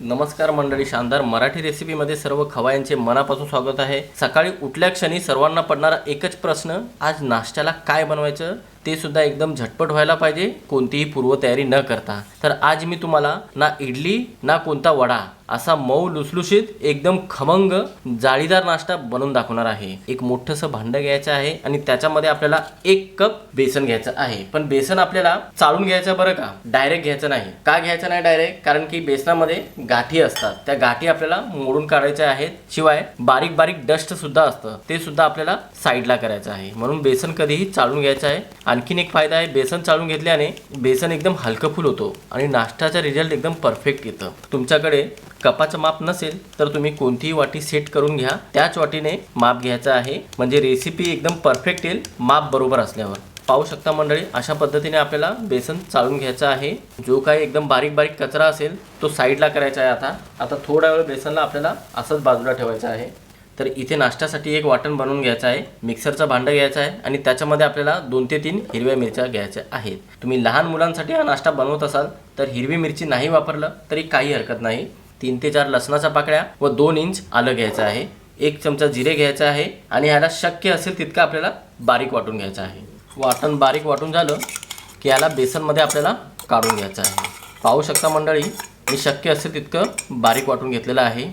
नमस्कार मंडळी शानदार मराठी रेसिपीमध्ये सर्व खवायांचे मनापासून स्वागत आहे. सकाळी उठल्या क्षणी सर्वांना पडणारा एकच प्रश्न आज नाश्त्याला काय बनवायचं? ते सुद्धा एकदम झटपट व्हायला पाहिजे कोणतीही पूर्वतयारी न करता. तर आज मी तुम्हाला ना इडली ना कोणता वडा असा मऊ लुसलुशीत एकदम खमंग जाळीदार नाश्ता बनवून दाखवणार आहे. एक मोठंसं भांडं घ्यायचं आहे आणि त्याच्यामध्ये आपल्याला एक कप बेसन घ्यायचं आहे. पण बेसन आपल्याला चाळून घ्यायचं बरं का? डायरेक्ट घ्यायचं नाही. का घ्यायचं नाही डायरेक्ट कारण की बेसनामध्ये गाठी असतात. त्या गाठी आपल्याला मोडून काढायच्या आहेत. शिवाय बारीक बारीक डस्ट सुद्धा असतं. ते सुद्धा आपल्याला साईडला करायचं आहे. म्हणून बेसन कधीही चाळून घ्यायचं आहे. आणखीन एक फायदा आहे बेसन चाळून घेतल्याने बेसन एकदम हलकं फुल होतो आणि नाश्त्याचा रिझल्ट एकदम परफेक्ट येतं. तुमच्याकडे कपाचं माप नसेल तर तुम्ही कोणतीही वाटी सेट करून घ्या. त्याच वाटीने माप घ्यायचं आहे. म्हणजे रेसिपी एकदम परफेक्ट येईल माप बरोबर असल्यावर. पाहू शकता मंडळी अशा पद्धतीने आपल्याला बेसन चाळून घ्यायचं आहे. जो काही एकदम बारीक बारीक कचरा असेल तो साईडला करायचा आहे आता. आता थोडा वेळ बेसनला आपल्याला असंच बाजूला ठेवायचं आहे. तर इथे नाश्त्यासाठी एक वाटण बनवून घ्यायचं आहे मिक्सरचं भांडं घ्यायचं आहे आणि त्याच्यामध्ये आपल्याला दोन ते तीन हिरव्या मिरच्या घ्यायच्या आहेत. तुम्ही लहान मुलांसाठी हा नाश्ता बनवत असाल तर हिरवी मिरची नाही वापरलं तरी काही हरकत नाही. तीन ते चार लसणाच्या पाकळ्या व दोन इंच आलं घ्यायचं आहे एक चमचा जिरे घ्यायचं आहे आणि ह्याला शक्य असेल तितकं आपल्याला बारीक वाटून घ्यायचं आहे. वाटण बारीक वाटून झालं की याला बेसनमध्ये आपल्याला काढून घ्यायचं आहे. पाहू शकता मंडळी मी शक्य असेल तितकं बारीक वाटून घेतलेलं आहे.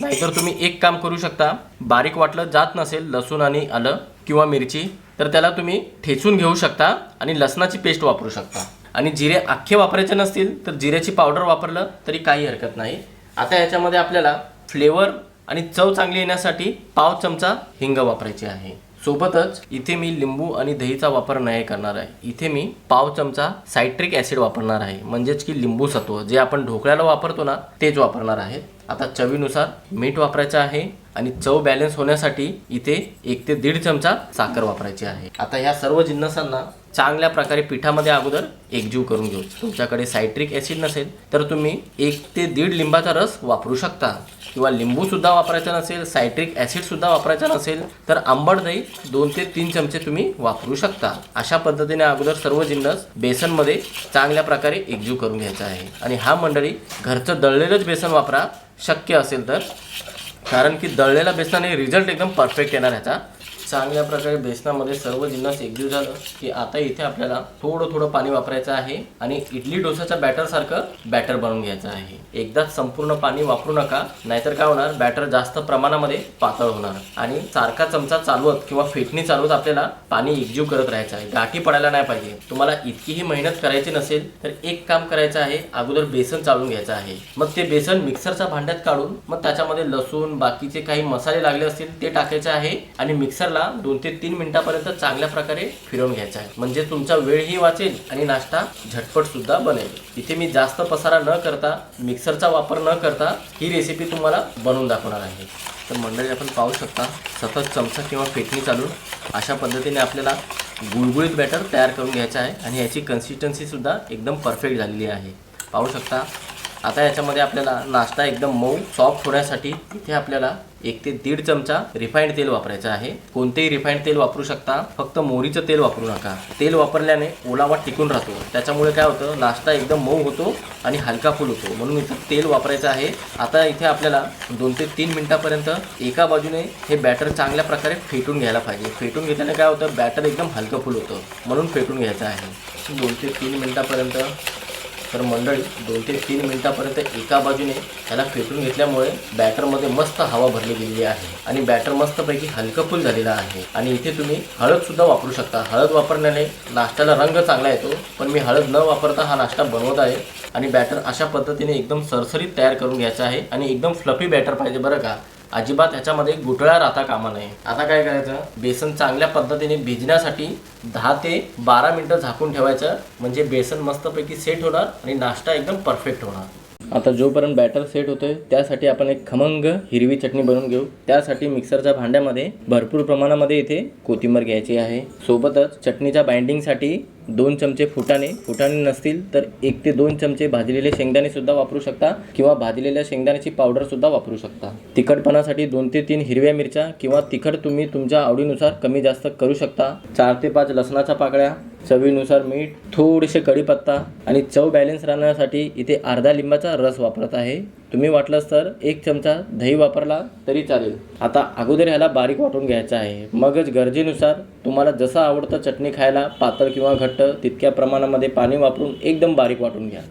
नाहीतर तुम्ही एक काम करू शकता. बारीक वाटलं जात नसेल लसूण आणि आलं किंवा मिरची तर त्याला तुम्ही ठेचून घेऊ शकता आणि लसणाची पेस्ट वापरू शकता. आणि जिरे अख्खे वापरायचे नसतील तर जिऱ्याची पावडर वापरलं तरी काही हरकत नाही. आता याच्यामध्ये आपल्याला फ्लेवर आणि चव चांगली येण्यासाठी पाव चमचा हिंग वापरायची आहे. सोबतच इथे मी लिंबू आणि दहीचा वापर नाही करणार आहे. इथे मी पाव चमचा सायट्रिक ॲसिड वापरणार आहे. म्हणजेच की लिंबू सत्व जे आपण ढोकळ्याला वापरतो ना तेच वापरणार आहे. आता चवीनुसार मीठ वापरायचं आहे आणि चव बॅलन्स होण्यासाठी इथे एक ते दीड चमचा साखर वापरायची आहे. आता ह्या सर्व जिन्नसांना चांगल्या प्रकारे पिठामध्ये अगोदर एकजीव करून घेऊ. तुमच्याकडे सायट्रिक ॲसिड नसेल तर तुम्ही एक ते दीड लिंबाचा रस वापरू शकता. किंवा लिंबू सुद्धा वापरायचा नसेल सायट्रिक ॲसिडसुद्धा वापरायचा नसेल तर आंबट दही दोन ते तीन चमचे तुम्ही वापरू शकता. अशा पद्धतीने अगोदर सर्व जिन्नस बेसनमध्ये चांगल्या प्रकारे एकजीव करून घ्यायचा आहे. आणि हा मंडळी घरचं दळलेलंच बेसन वापरा शक्य असेल तर. कारण की दळलेल्या बेसनाने रिझल्ट एकदम परफेक्ट येणार ह्याचा चांगल्या प्रकारे बेसनामध्ये सर्व जिन्नस एकजीव झालं की आता इथे आपल्याला थोडं थोडं पाणी वापरायचं आहे आणि इडली डोसाच्या बॅटर सारखं बॅटर बनवून घ्यायचं आहे. एकदाच संपूर्ण पाणी वापरू नका नाहीतर काय होणार? बॅटर जास्त प्रमाणामध्ये पातळ होणार. आणि सारखा चमचा चालवत किंवा फेटणी चालवत आपल्याला पाणी एकजीव करत राहायचं आहे. गाठी पडायला नाही पाहिजे. तुम्हाला इतकीही मेहनत करायची नसेल तर एक काम करायचं आहे अगोदर बेसन चालून घ्यायचं आहे. मग ते बेसन मिक्सरच्या भांड्यात काढून मग त्याच्यामध्ये लसूण बाकीचे काही मसाले लागले असतील ते टाकायचे आहे आणि मिक्सर मिक्सरला दोन ते तीन मिनिटापर्यंत चांगल्या प्रकारे फिरवून घ्यायचा आहे. म्हणजे तुमचा वेळही वाचेल आणि नाश्ता झटपट सुद्धा बनेल. इथे मी जास्त पसारा न करता मिक्सरचा वापर न करता ही रेसिपी तुम्हाला बनवून दाखवणार आहे. तर मंडळी आपण पाहू शकता सतत चमचा किंवा फेटणी चालून अशा पद्धतीने आपल्याला गुळगुळीत बॅटर तयार करून घ्यायचं आहे आणि याची कन्सिस्टन्सीसुद्धा एकदम परफेक्ट झालेली आहे. पाहू शकता आता याच्यामध्ये आपल्याला नाश्ता एकदम मऊ सॉफ्ट होण्यासाठी इथे आपल्याला एक ते दीड चमचा रिफाईंड तेल वापरायचं आहे. कोणतेही रिफाईंड तेल वापरू शकता फक्त मोहरीचं तेल वापरू नका. तेल वापरल्याने ओलावा टिकून राहतो. त्याच्यामुळे काय होतं नाश्ता एकदम मऊ होतो आणि हलका फुल होतो. म्हणून इथे तेल वापरायचं आहे. आता इथे आपल्याला दोन ते तीन मिनिटापर्यंत एका बाजूने हे बॅटर चांगल्या प्रकारे फेटून घ्यायला पाहिजे. फेटून घेतल्याने काय होतं बॅटर एकदम हलकं फुल होतं. म्हणून फेटून घ्यायचं आहे. दोन ते तीन मिनिटापर्यंत तर मंडळी दोन ते तीन मिनिटापर्यंत एका बाजूने त्याला फेटून घेतल्यामुळे बॅटरमध्ये मस्त हवा भरली गेलेली आहे आणि बॅटर मस्तपैकी हलकफुल झालेला आहे. आणि इथे तुम्ही हळद सुद्धा वापरू शकता. हळद वापरण्याने नाश्त्याला रंग चांगला येतो पण मी हळद न वापरता हा नाश्ता बनवत आहे आणि बॅटर अशा पद्धतीने एकदम सरसरीत तयार करून घ्यायचा आहे आणि एकदम फ्लफी बॅटर पाहिजे बरं का. अजिबात ह्याच्यामध्ये गुठळ्या राहता कामा नये. आता काय करायचं? बेसन चांगल्या पद्धतीने भिजण्यासाठी दहा ते बारा मिनटं झाकून ठेवायचं. म्हणजे बेसन मस्तपैकी सेट होणार आणि नाश्ता एकदम परफेक्ट होणार. आता जोपर्यंत बॅटर सेट होतोय त्यासाठी आपण एक खमंग हिरवी चटणी बनवून घेऊ. त्यासाठी मिक्सरच्या भांड्यामध्ये भरपूर प्रमाणामध्ये इथे कोथिंबीर घ्यायची आहे. सोबतच चटणीच्या बाइंडिंगसाठी दोन चमचे फुटाणे. फुटाणे नसतील तर एक ते दोन चमचे भाजलेले शेंगदाणे सुद्धा वापरू शकता किंवा भाजलेल्या शेंगदाण्याची पावडर सुद्धा वापरू शकता. तिखटपणासाठी दोन ते तीन हिरव्या मिरच्या किंवा तिखट तुम्ही तुमच्या आवडीनुसार कमी जास्त करू शकता. चार ते पाच लसणाच्या पाकळ्या. चवीनुसार मीठ थोडेसे कढीपत्ता आणि चव बॅलन्स राहण्यासाठी इथे अर्धा लिंबाचा रस वापरत आहे. तुम्ही वाटलंच तर एक चमचा दही वापरला तरी चालेल. आता अगोदर ह्याला बारीक वाटून घ्यायचं आहे. मगच गरजेनुसार तुम्हाला जसं आवडतं चटणी खायला पातळ किंवा घट्ट तितक्या प्रमाणामध्ये पाणी वापरून एकदम बारीक वाटून घ्या.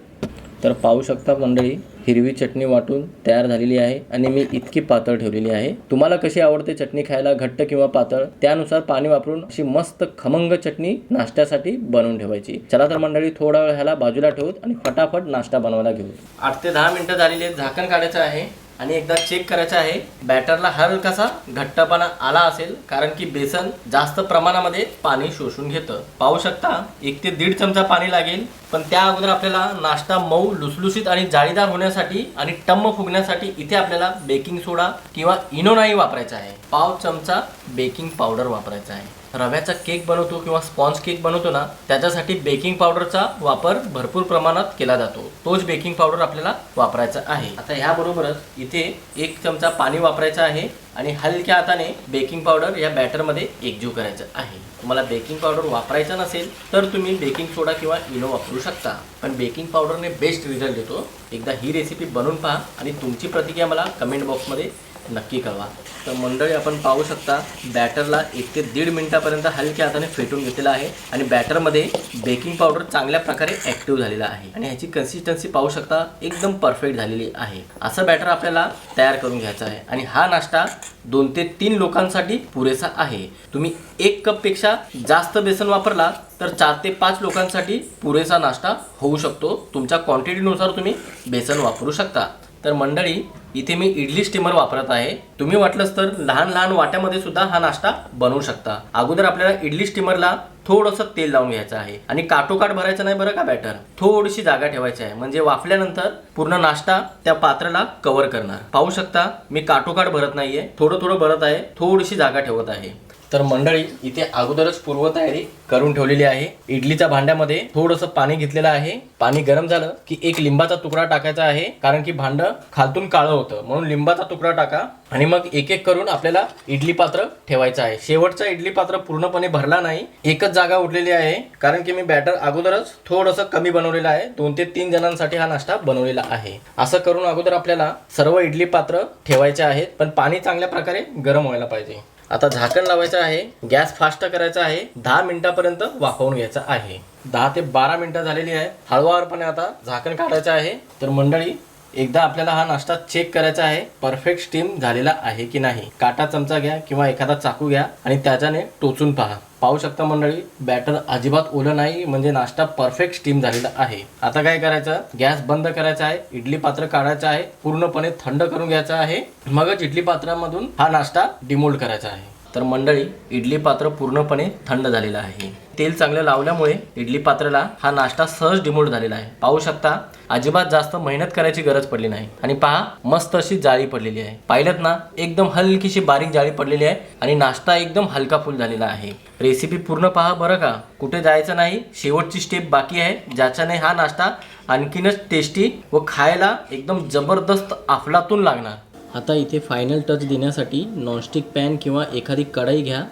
तर पाहू शकता मंडळी हिरवी चटणी वाटून तयार झालेली आहे आणि मी इतकी पातळ ठेवलेली आहे. तुम्हाला कशी आवडते चटणी खायला घट्ट किंवा पातळ? त्यानुसार पाणी वापरून अशी मस्त खमंग चटणी नाश्त्यासाठी बनवून ठेवायची. चला तर मंडळी थोडा वेळ ह्याला बाजूला ठेवूत आणि फटाफट नाश्ता बनवायला घेऊ. आठ ते दहा मिनिटं झालेली आहेत. झाकण काढायचं आहे. आणि एकदा चेक करायचं आहे बॅटरला हलकासा घट्टपणा आला असेल कारण की बेसन जास्त प्रमाणामध्ये पाणी शोषून घेतं. पाहू शकता एक ते दीड चमचा पाणी लागेल पण त्या अगोदर आपल्याला नाश्ता मऊ लुसलुसीत आणि जाळीदार होण्यासाठी आणि टम्म फुगण्यासाठी इथे आपल्याला बेकिंग सोडा किंवा इनोनाही वापरायचा आहे. पाव चमचा बेकिंग पावडर वापरायचा आहे. रव्याचा केक बनवतो किंवा स्पॉन्ज केक बनवतो ना त्याच्यासाठी बेकिंग पावडरचा वापर भरपूर प्रमाणात केला जातो. तोच बेकिंग पावडर आपल्याला वापरायचा आहे. आता ह्याबरोबरच इथे एक चमचा पाणी वापरायचं आहे आणि हलक्या हाताने बेकिंग पावडर या बॅटरमध्ये एकजीव करायचं आहे. तुम्हाला बेकिंग पावडर वापरायचा नसेल तर तुम्ही बेकिंग सोडा किंवा इनो वापरू शकता. पण बेकिंग पावडरने बेस्ट रिझल्ट देतो. एकदा ही रेसिपी बनवून पहा आणि तुमची प्रतिक्रिया मला कमेंट बॉक्समध्ये नक्की कळवा. तर मंडळी आपण पाहू शकता बॅटरला एक ते दीड मिनटापर्यंत हलक्या हाताने फेटून घेतलेला आहे आणि बॅटरमध्ये बेकिंग पावडर चांगल्या प्रकारे ॲक्टिव्ह झालेला आहे. आणि ह्याची कन्सिस्टन्सी पाहू शकता एकदम परफेक्ट झालेली आहे. असं बॅटर आपल्याला तयार करून घ्यायचं आहे. आणि हा नाश्ता दोन ते तीन लोकांसाठी पुरेसा आहे. तुम्ही एक कपपेक्षा जास्त बेसन वापरला तर चार ते पाच लोकांसाठी पुरेसा नाश्ता होऊ शकतो. तुमच्या क्वांटिटीनुसार तुम्ही बेसन वापरू शकता. तर मंडळी इथे मी इडली स्टीमर वापरत आहे. तुम्ही वाटलंच तर लहान लहान वाट्यामध्ये सुद्धा हा नाश्ता बनवू शकता. अगोदर आपल्याला इडली स्टीमरला थोडंसं तेल लावून घ्यायचं आहे. आणि काटोकाट भरायचं नाही बरं का बॅटर थोडीशी जागा ठेवायची आहे. म्हणजे वाफल्यानंतर पूर्ण नाश्ता त्या पात्राला कव्हर करणार. पाहू शकता मी काटोकाट भरत नाहीये. थोडं थोडं भरत आहे. थोडीशी जागा ठेवत आहे. तर मंडळी इथे अगोदरच पूर्वतयारी करून ठेवलेली आहे. इडलीच्या भांड्यामध्ये थोडंसं पाणी घेतलेलं आहे. पाणी गरम झालं की एक लिंबाचा तुकडा टाकायचा आहे कारण की भांड खालतून काळं होतं. म्हणून लिंबाचा तुकडा टाका आणि मग एक एक करून आपल्याला इडली पात्र ठेवायचं आहे. शेवटचा इडली पात्र पूर्णपणे भरला नाही. एकच जागा उरलेली आहे कारण की मी बॅटर अगोदरच थोडंसं कमी बनवलेलं आहे. दोन ते तीन जणांसाठी हा नाश्ता बनवलेला आहे. असं करून अगोदर आपल्याला सर्व इडली पात्र ठेवायचे आहेत पण पाणी चांगल्या प्रकारे गरम व्हायला पाहिजे. आता झाकण लावायचं आहे गॅस फास्ट करायचा आहे दहा मिनिटापर्यंत वाफवून घ्यायचा आहे. दहा ते बारा मिनिटं झालेली आहे. हळूवारपणे आता झाकण काढायचं आहे. तर मंडळी एकदा आपल्याला हा नाश्ता चेक करायचा आहे परफेक्ट स्टीम झालेला आहे की नाही. काटा चमचा घ्या किंवा एखादा चाकू घ्या आणि त्याच्याने टोचून पहा. पाहू शकता मंडळी बॅटर अजिबात ओलं नाही म्हणजे नाश्ता परफेक्ट स्टीम झालेला आहे. आता काय करायचं? गॅस बंद करायचा आहे इडली पात्र काढायचं आहे पूर्णपणे थंड करून घ्यायचं आहे मगच इडली पात्रामधून हा नाश्ता डिमोल्ड करायचा आहे. तर मंडळी इडली पात्र पूर्णपणे थंड झालेलं आहे. तेल चांगलं लावल्यामुळे इडली पात्राला हा नाश्ता सहज डिमोल्ड झालेला आहे. पाहू शकता अजिबात जास्त मेहनत करायची गरज पडली नाही. आणि पहा मस्त अशी जाळी पडलेली आहे. पाहिलं ना एकदम हलकीशी बारीक जाळी पडलेली आहे आणि नाश्ता एकदम हलका फुल झालेला आहे. रेसिपी पूर्ण पहा बरं का. कुठे जायचं नाही शेवटची स्टेप बाकी आहे ज्याच्याने हा नाश्ता आणखीनच टेस्टी व खायला एकदम जबरदस्त अफलातून लागणार. आता इथे फायनल टच देण्यासाठी नॉनस्टिक पॅन किंवा एखादी कढई घ्या.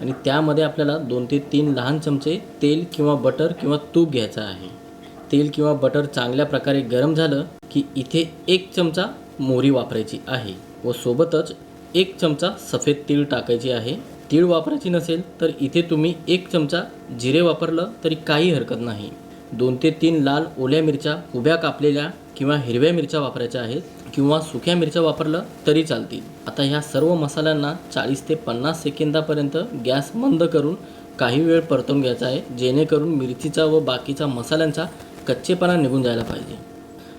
आणि त्यामध्ये आपल्याला दोन ते तीन लहान चमचे तेल किंवा बटर किंवा तूप घ्यायचं आहे. तेल किंवा बटर चांगल्या प्रकारे गरम झालं की इथे एक चमचा मोहरी वापरायची आहे व सोबतच एक चमचा सफेद तीळ टाकायची आहे. तीळ वापरायची नसेल तर इथे तुम्ही एक चमचा जिरे वापरलं तरी काही हरकत नाही. दोन ते तीन लाल ओल्या मिरच्या उभ्या कापलेल्या किंवा हिरव्या मिरच्या वापरायच्या आहेत. किंवा सुक्या मिरच्या वापरलं तरी चालतील. आता ह्या सर्व मसाल्यांना चाळीस ते पन्नास सेकंदापर्यंत गॅस मंद करून काही वेळ परतून घ्यायचा आहे जेणेकरून मिरचीचा व बाकीचा मसाल्यांचा कच्चेपणा निघून जायला पाहिजे.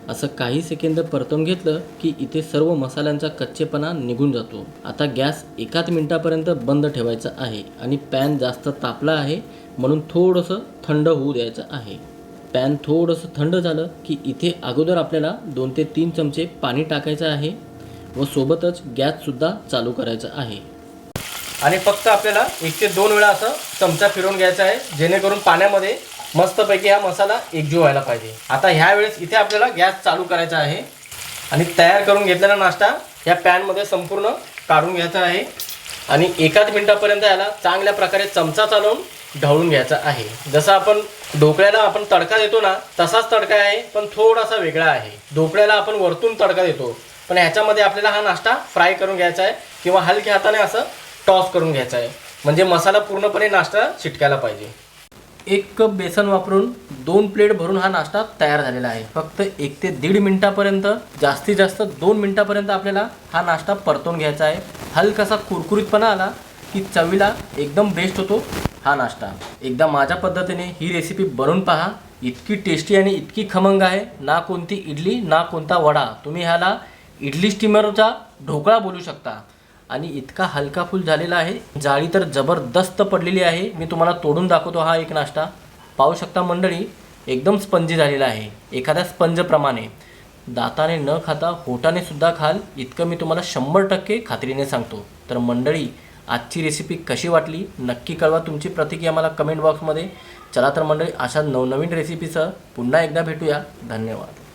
असं काही सेकंद परतून घेतलं की इथे सर्व मसाल्यांचा कच्चेपणा निघून जातो. आता गॅस एकाच मिनिटापर्यंत बंद ठेवायचा आहे आणि पॅन जास्त तापला आहे म्हणून थोडंसं थंड होऊ द्यायचं आहे. पॅन थोडंसं थंड झालं की इथे अगोदर आपल्याला दोन ते तीन चमचे पाणी टाकायचं आहे व सोबतच गॅससुद्धा चालू करायचा आहे. आणि फक्त आपल्याला एक ते दोन वेळा असं चमचा फिरवून घ्यायचा आहे जेणेकरून पाण्यामध्ये मस्तपैकी हा मसाला एकजीव व्हायला पाहिजे. आता ह्या वेळेस इथे आपल्याला गॅस चालू करायचा आहे. आणि तयार करून घेतलेला नाश्ता या पॅनमध्ये संपूर्ण काढून घ्यायचा आहे. आणि एकाच मिनटापर्यंत याला चांगल्या प्रकारे चमचा चालवून ढवळून घ्यायचा आहे. जसं आपण ढोकळ्याला आपण तडका देतो ना तसाच तडका आहे पण थोडासा वेगळा आहे. ढोकळ्याला आपण वरतून तडका देतो. पण ह्याच्यामध्ये आपल्याला हा नाश्ता फ्राय करून घ्यायचा आहे किंवा हलक्या हाताने असं टॉस करून घ्यायचा आहे. म्हणजे मसाला पूर्णपणे नाश्ता चिटकायला पाहिजे. एक कप बेसन वापरून दोन प्लेट भरून हा नाश्ता तयार झालेला आहे. फक्त एक ते दीड मिनिटापर्यंत जास्तीत जास्त दोन मिनिटापर्यंत आपल्याला हा नाश्ता परतून घ्यायचा आहे. हलकासा कुरकुरीतपणा आला की चवीला एकदम बेस्ट होतो हा नाश्ता. एकदा माझ्या पद्धतीने ही रेसिपी बनवून पहा. इतकी टेस्टी आणि इतकी खमंग आहे. ना कोणती इडली ना कोणता वडा. तुम्ही ह्याला इडली स्टीमरचा ढोकळा बोलू शकता. आणि इतका हलका फुल झालेला आहे. जाळी तर जबरदस्त पडलेली आहे. मी तुम्हाला तोडून दाखवतो हा एक नाश्ता. पाहू शकता मंडळी एकदम स्पंजी झालेला आहे. एखाद्या स्पंजप्रमाणे दाताने न खाता होटाने सुद्धा खाल. इतकं मी तुम्हाला शंभर टक्के खात्रीने सांगतो. तर मंडळी आजची रेसिपी कशी वाटली? नक्की कळवा तुमची प्रतिक्रिया मला कमेंट बॉक्समध्ये चला तर मंडळी अशा नवनवीन रेसिपीसह पुन्हा एकदा भेटूया. धन्यवाद.